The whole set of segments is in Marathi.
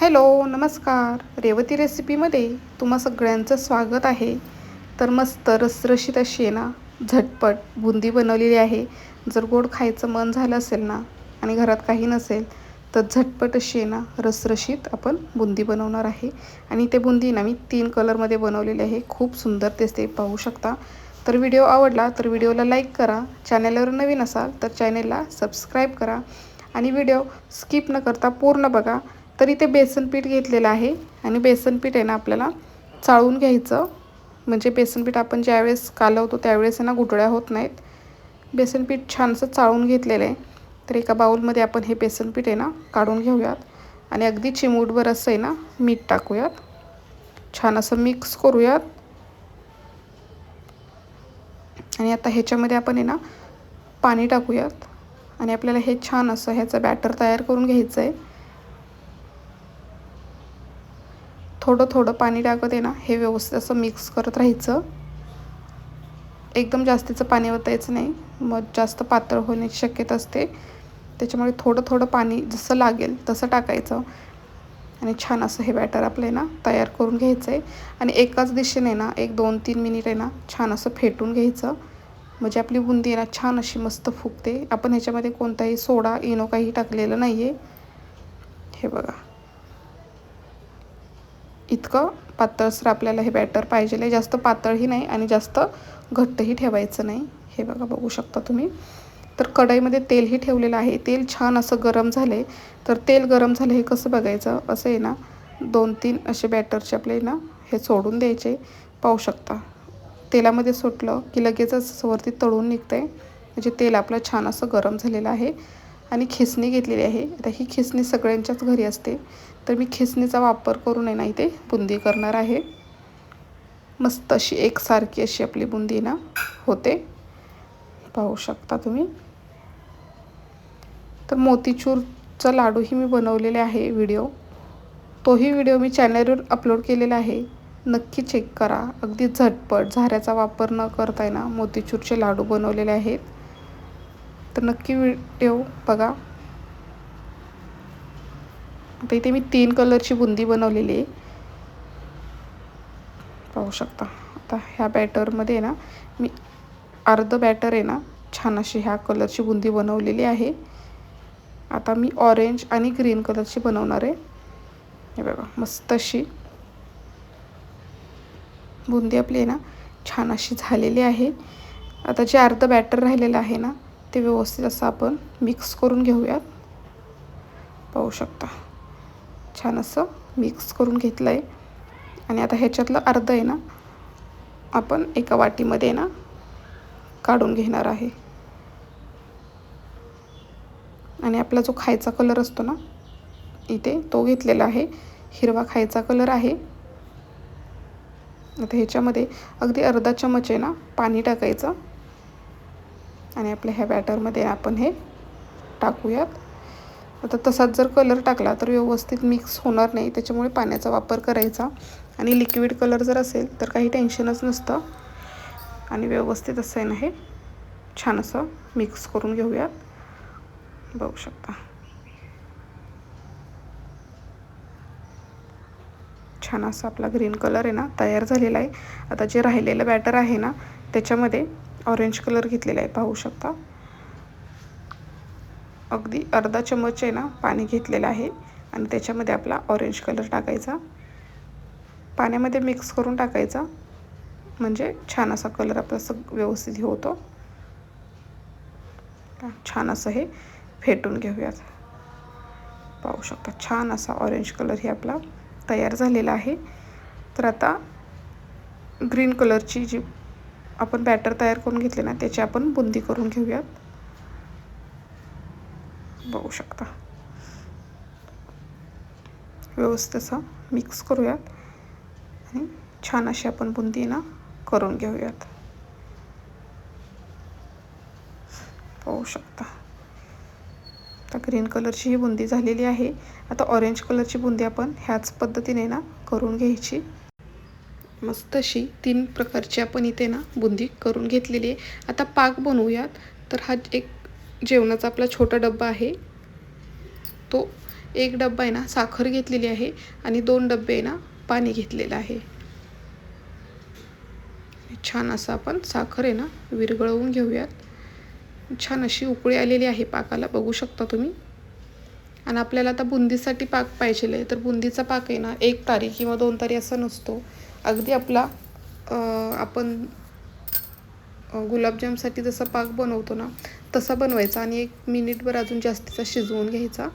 हॅलो नमस्कार. रेवती रेसिपीमध्ये तुम्हा सगळ्यांचं स्वागत आहे. तर मस्त रसरशीत अशी आहे ना झटपट बुंदी बनवलेली आहे. जर गोड खायचं मन झालं असेल ना आणि घरात काही नसेल तर झटपट अशी आहे ना रसरशीत आपण बुंदी बनवणार आहे. आणि ते बुंदी ना मी तीन कलरमध्ये बनवलेली आहे. खूप सुंदर दिसते पाहू शकता. तर व्हिडिओ आवडला तर व्हिडिओला लाईक करा. चॅनलवर नवीन असाल तर चॅनेलला सबस्क्राईब करा. आणि व्हिडिओ स्किप न करता पूर्ण बघा. तर इथे बेसन पीठ घेतलेलं आहे. आणि बेसन पीठ आहे ना आपल्याला चाळून घ्यायचं. म्हणजे बेसन पीठ आपण ज्यावेळेस कालवतो त्यावेळेस आहे ना गुटळ्या होत नाहीत. बेसन पीठ छानसं चाळून घेतलेलं आहे. तर एका बाऊलमध्ये आपण हे बेसन पीठ आहे ना काढून घेऊयात. आणि अगदी चिमूटभर असं आहे ना मीठ टाकूयात. छान असं मिक्स करूयात. आणि आता ह्याच्यामध्ये आपण आहे ना पाणी टाकूयात. आणि आपल्याला हे छान असं ह्याचं बॅटर तयार करून घ्यायचं आहे. थोडं थोडं पाणी टाकत आहे ना हे व्यवस्थित असं मिक्स करत राहायचं. एकदम जास्तीचं पाणी वतायचं नाही मग जास्त पातळ होण्याची शक्यता असते. त्याच्यामुळे थोडं थोडं पाणी जसं लागेल तसं टाकायचं. आणि छान असं हे बॅटर आपलं ना तयार करून घ्यायचं आहे. आणि एकाच दिशेने ना एक दोन तीन मिनिट आहे ना छान असं फेटून घ्यायचं. म्हणजे आपली बुंदी आहे ना छान अशी मस्त फुगते. आपण ह्याच्यामध्ये कोणताही सोडा इनो काही टाकलेलं नाही आहे हे बघा. इतकं पातळसर आपल्याला हे बॅटर पाहिजे आहे जास्त पातळही नाही आणि जास्त घट्टही ठेवायचं नाही. हे बघा बघू शकता तुम्ही. तर कढईमध्ये तेलही ठेवलेलं आहे. तेल छान असं गरम झाले. तर तेल गरम झालं हे कसं बघायचं? असं आहे ना दोन तीन असे बॅटरचे आपले ना हे सोडून द्यायचे. पाहू शकता. तेलामध्ये सुटलं की लगेचच वरती तळून निघतं आहे म्हणजे तेल आपलं छान असं गरम झालेलं आहे. आणि खेसणी घेतलेली आहे. आता ही खेचणी सगळ्यांच्याच घरी असते. तर मी खेसणीचा वापर करून आहे ना इथे. बुंदी करणार आहे. मस्त अशी एकसारखी अशी आपली बुंदी ना होते. पाहू शकता तुम्ही. तर मोतीचूरचा लाडूही मी बनवलेले आहे व्हिडिओ. तोही व्हिडिओ मी चॅनलवर अपलोड केलेला आहे. नक्की चेक करा. अगदी झटपट. झाऱ्याचा वापर न करता ना मोतीचूरचे लाडू बनवलेले आहेत. तर नक्की व्हिडिओ बघा. आता इथे मी तीन कलरची बुंदी बनवलेली आहे. पाहू शकता. आता ह्या बॅटरमध्ये ना मी अर्ध बॅटर आहे ना छान अशी ह्या कलरची बुंदी बनवलेली आहे. आता मी ऑरेंज आणि ग्रीन कलरची बनवणार आहे. हे बघा मस्त अशी बुंदी आपली आहे ना छान अशी झालेली आहे. आता जे अर्ध बॅटर राहिलेलं आहे ना ते व्यवस्थित असं आपण मिक्स करून घेऊयात. पाहू शकता. छान असं मिक्स करून घेतलं आहे आणि आता ह्याच्यातलं अर्ध आहे ना आपण एका वाटीमध्ये ना काढून घेणार आहे. आणि आपला जो खायचा कलर असतो ना इथे तो घेतलेला आहे. हिरवा खायचा कलर आहे. आता ह्याच्यामध्ये अगदी अर्धा चमच आहे ना पाणी टाकायचं. आणि आपल्या ह्या बॅटरमध्ये आपण हे टाकूयात. आता तसाच जर कलर टाकला तर व्यवस्थित मिक्स होणार नाही त्याच्यामुळे पाण्याचा वापर करायचा. आणि लिक्विड कलर जर असेल तर काही टेन्शनच नसतं. आणि व्यवस्थित असं आहे ना हे छान असं मिक्स करून घेऊयात. बघू शकता. छान असा आपला ग्रीन कलर आहे ना तयार झालेला आहे. आता जे राहिलेलं बॅटर आहे ना त्याच्यामध्ये ऑरेंज कलर घेतलेला आहे पाहू शकता. अगदी अर्धा चमच आहे ना पाणी घेतलेलं आहे आणि त्याच्यामध्ये आपला ऑरेंज कलर टाकायचा. पाण्यामध्ये मिक्स करून टाकायचा म्हणजे छान असा कलर आपला सग व्यवस्थित हे होतो. छान असं हे फेटून घेऊयात. पाहू शकता छान असा ऑरेंज कलर हे आपला तयार झालेला आहे. तर आता ग्रीन कलरची जी आपण बॅटर तयार करून घेतले ना त्याची आपण बुंदी करून घेऊयात. बघू शकता. व्यवस्थित असं मिक्स करूयात. आणि छान अशी आपण बुंदी ना करून घेऊयात. पाहू शकता. आता ग्रीन कलरची ही बुंदी झालेली आहे. आता ऑरेंज कलरची बुंदी आपण ह्याच पद्धतीने ना करून घ्यायची. मस्त अशी तीन प्रकारची आपण इथे ना बुंदी करून घेतलेली आहे. आता पाक बनवूयात. तर हा एक जेवणाचा आपला छोटा डब्बा आहे. तो एक डब्बा आहे ना साखर घेतलेली आहे आणि दोन डब्बे आहे ना पाणी घेतलेलं आहे. छान असं आपण साखर आहे ना विरघळवून घेऊयात. छान अशी उकळी आलेली आहे पाकाला बघू शकता तुम्ही. आणि आपल्याला आता बुंदीसाठी पाक पाहिजे आहे. तर बुंदीचा पाक आहे ना एक तारी किंवा दोन तारी असा नसतो. अगदी आपला आपण गुलाबजामसाठी जसा पाक बनवतो ना तसा बनवायचा आणि एक मिनिटभर अजून जास्तीचा शिजवून घ्यायचा.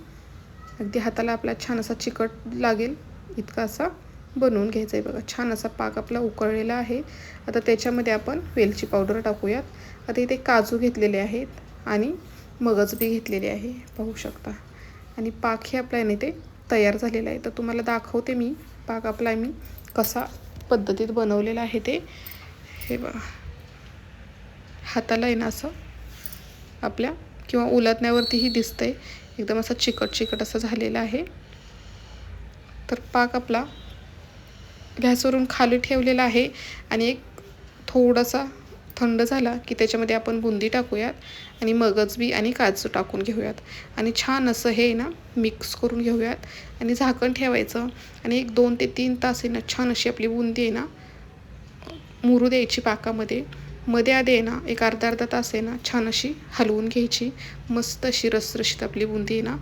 अगदी हाताला आपला छान असा चिकट लागेल इतका असा बनवून घ्यायचा आहे बघा. छान असा पाक आपला उकळलेला आहे. आता त्याच्यामध्ये आपण वेलची पावडर टाकूयात. आता इथे काजू घेतलेले आहेत आणि मगज बी घेतलेले आहे पाहू शकता. आणि पाक हे आपल्या ते तयार झालेलं आहे. तर तुम्हाला दाखवते मी पाक आपला मी कसा पद्धतीत बनवलेलं आहे ते. हे बघा. हाताला आहे ना असं आपल्या किंवा उलटण्यावरतीही दिसतंय. एकदम असं चिकट चिकट असं झालेलं आहे. तर पाक आपला गॅसवरून खाली ठेवलेला आहे. आणि एक थोडासा थंड झाला की त्याच्यामध्ये आपण बुंदी टाकूयात आणि मगजबी आणि काजू टाकून घेऊयात. आणि छान असं हे ना मिक्स करून घेऊयात. आणि झाकण ठेवायचं. आणि एक दोन ते तीन तास आहे ना छान अशी आपली बुंदी आहे ना मुरू द्यायची पाकामध्ये. मध्ये आधी आहे ना एक अर्धा अर्धा तास आहे ना छान अशी हलवून घ्यायची. मस्त अशी रसरशीत आपली बुंदी आहे ना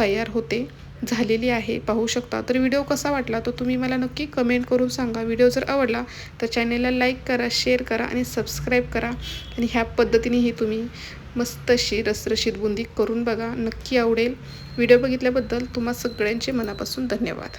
तयार होते. झालेली आहे पाहू शकता. तर व्हिडिओ कसा वाटला तो तुम्ही मला नक्की कमेंट करून सांगा. व्हिडिओ जर आवडला तर चॅनेलला लाईक करा शेअर करा आणि सबस्क्राईब करा. आणि ह्या पद्धतीनेही तुम्ही मस्त अशी रसरशीत बुंदी करून बघा. नक्की आवडेल. व्हिडिओ बघितल्याबद्दल तुम्हा सगळ्यांचे मनापासून धन्यवाद.